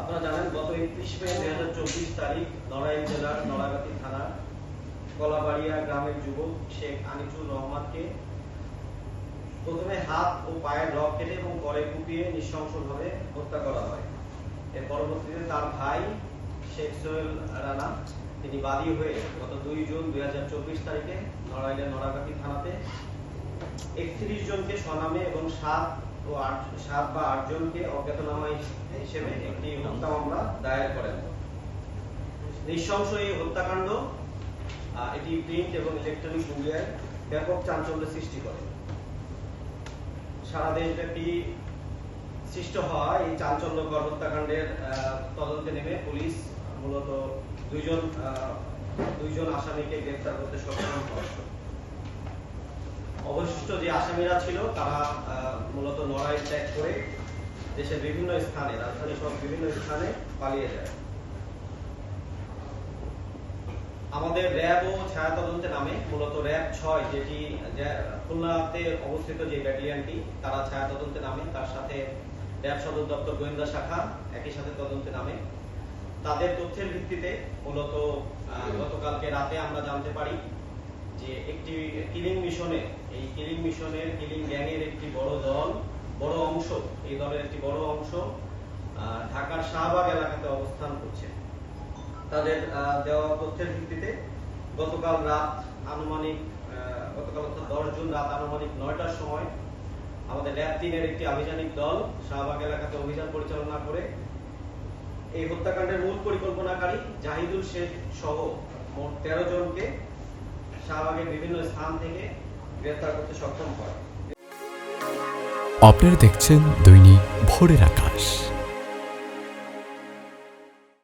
আপনারা জানেন, গত একত্রিশ মে দুই হাজার চব্বিশ তারিখ নড়াইল জেলার নড়াগাতি থানার কলাবাড়িয়া গ্রামের যুবক শেখ আনিসুর রহমানকে প্রথমে হাত ও পায়ের রক কেটে এবং পরে কুপিয়ে নৃশংসভাবে হত্যা করা হয়। এর পরবর্তীতে তার ভাই শেখ সোহেল রানা, তিনি বাদী হয়ে গত দুই জুন দুই হাজার চব্বিশ তারিখে নড়াইলের নড়াগাতি থানাতে একত্রিশ জনকে স্বনামে এবং সাত ও সাত বা আট জনকে অজ্ঞাতনামা হিসেবে একটি হত্যা মামলা দায়ের করেন। নৃশংস এই হত্যাকাণ্ড এটি প্রিন্ট এবং ইলেকট্রনিক মিডিয়ায় ব্যাপক চাঞ্চল্য সৃষ্টি করে। সারা দেশব্যাপী সৃষ্ট হওয়া এই চাঞ্চল্যকর হত্যাকাণ্ডের তদন্তে নেমে পুলিশ মূলত দুইজন দুইজন আসামিকে গ্রেফতার করতে সক্ষম হয়। অবশিষ্ট যে আসামিরা ছিল, তারা মূলত লড়াই ত্যাগ করে দেশের বিভিন্ন স্থানে, রাজধানী সহ বিভিন্ন স্থানে পালিয়ে যায়। আমাদের র্যাব ও ছায়া তদন্তে নামে মূলত র্যাব ছয়, যেটি খুলনাতে অবস্থিত যে ব্যাটালিয়নটি, তারা ছায়া তদন্তে নামে, তার সাথে র্যাব সদর দপ্তর গোয়েন্দা শাখা একই সাথে তদন্তে নামে। তাদের তথ্যের ভিত্তিতে মূলত গতকালকে রাতে আমরা জানতে পারি যে একটি কিলিং মিশনে এই কিলিং মিশনের কিলিং গ্যাংয়ের একটি বড় দল, বড় অংশ, এই দলের একটি বড় অংশ ঢাকার শাহবাগ এলাকাতে অবস্থান করছে। তাদের দেওয়া তথ্যের ভিত্তিতে গতকাল রাত আনুমানিক গতকাল অর্থাৎ দশ জুন রাত আনুমানিক নয়টার সময় আমাদের ল্যাব তিনের একটি আভিযানিক দল শাহবাগ এলাকাতে অভিযান পরিচালনা করে এই হত্যাকাণ্ডের মূল পরিকল্পনাকারী জাহিদুল শেখ সহ মোট তেরো জনকে শাহবাগের বিভিন্ন স্থান থেকে গ্রেফতার করতে সক্ষম আপনারা দেখছেন দৈনিক ভোরের আকাশ।